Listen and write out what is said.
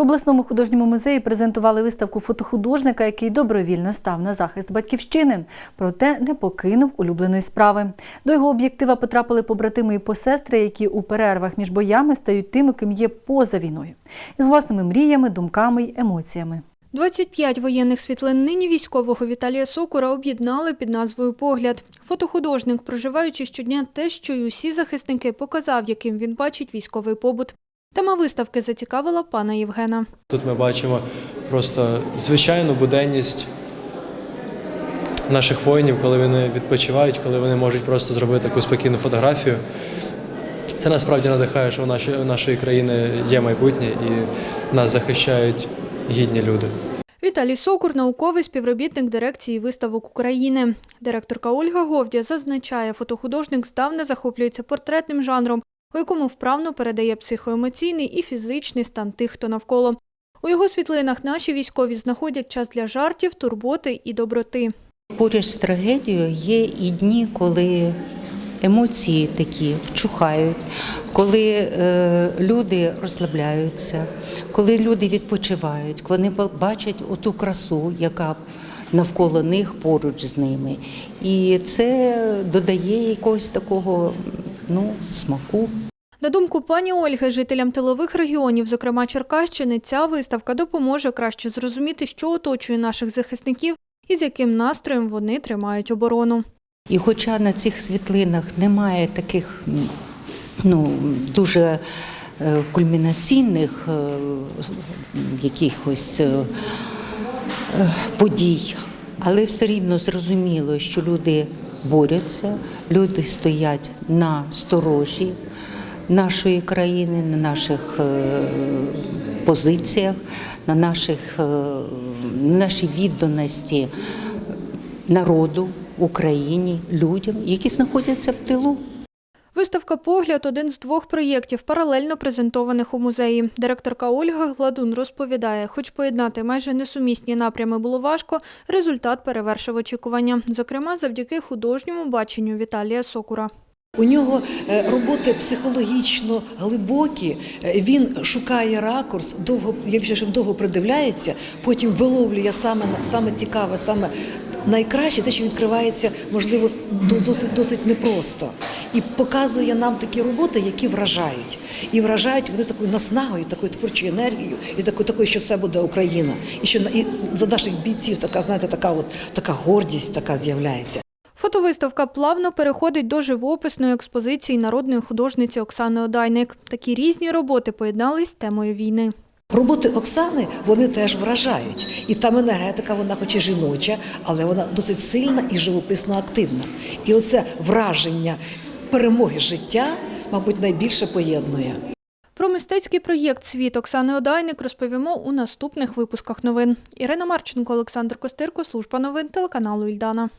В обласному художньому музеї презентували виставку фотохудожника, який добровільно став на захист батьківщини, проте не покинув улюбленої справи. До його об'єктива потрапили побратими і посестри, які у перервах між боями стають тими, ким є поза війною, із власними мріями, думками й емоціями. 25 воєнних світлин нині військового Віталія Сокура об'єднали під назвою Погляд. Фотохудожник, проживаючи щодня те, що й усі захисники, показав, яким він бачить військовий побут. Тема виставки зацікавила пана Євгена. Тут ми бачимо просто звичайну буденність наших воїнів, коли вони відпочивають, коли вони можуть просто зробити таку спокійну фотографію. Це насправді надихає, що у нашої, у нашої країни є майбутнє і нас захищають гідні люди. Віталій Сокур – науковий співробітник дирекції виставок України. Директорка Ольга Говдя зазначає, фотохудожник здавна захоплюється портретним жанром, у якому вправно передає психоемоційний і фізичний стан тих, хто навколо. У його світлинах наші військові знаходять час для жартів, турботи і доброти. Поряд з трагедією є і дні, коли емоції такі вчухають, коли е, люди розслабляються, коли люди відпочивають, вони ба- бачать оту красу, яка навколо них поруч з ними. І це додає якогось такого ну, смаку. На думку пані Ольги, жителям тилових регіонів, зокрема Черкащини, ця виставка допоможе краще зрозуміти, що оточує наших захисників і з яким настроєм вони тримають оборону. І хоча на цих світлинах немає таких ну, дуже е, кульмінаційних е, якихось е, подій, але все рівно зрозуміло, що люди борються, люди стоять на сторожі нашої країни, на наших е, позиціях, на, наших, е, на нашій відданості народу, Україні, людям, які знаходяться в тилу. Виставка «Погляд» – один з двох проєктів, паралельно презентованих у музеї. Директорка Ольга Гладун розповідає, хоч поєднати майже несумісні напрями було важко, результат перевершив очікування. Зокрема, завдяки художньому баченню Віталія Сокура. У нього е, роботи психологічно глибокі. Е, Він шукає ракурс, довго якщо ж довго придивляється, потім виловлює саме саме цікаве, саме найкраще, те, що відкривається, можливо, досить досить непросто, і показує нам такі роботи, які вражають, і вражають вони такою наснагою, такою творчою енергією, і такою, такою, що все буде Україна, і що і за наших бійців така, знаєте, така от така гордість, така з'являється. Фотовиставка плавно переходить до живописної експозиції народної художниці Оксани Одайник. Такі різні роботи поєднались з темою війни. Роботи Оксани вони теж вражають. І там енергетика, вона хоч і жіноча, але вона досить сильна і живописно активна. І оце враження перемоги життя, мабуть, найбільше поєднує. Про мистецький проєкт «Світ» Оксани Одайник розповімо у наступних випусках новин. Ірина Марченко, Олександр Костирко, Служба новин телеканалу Ільдана.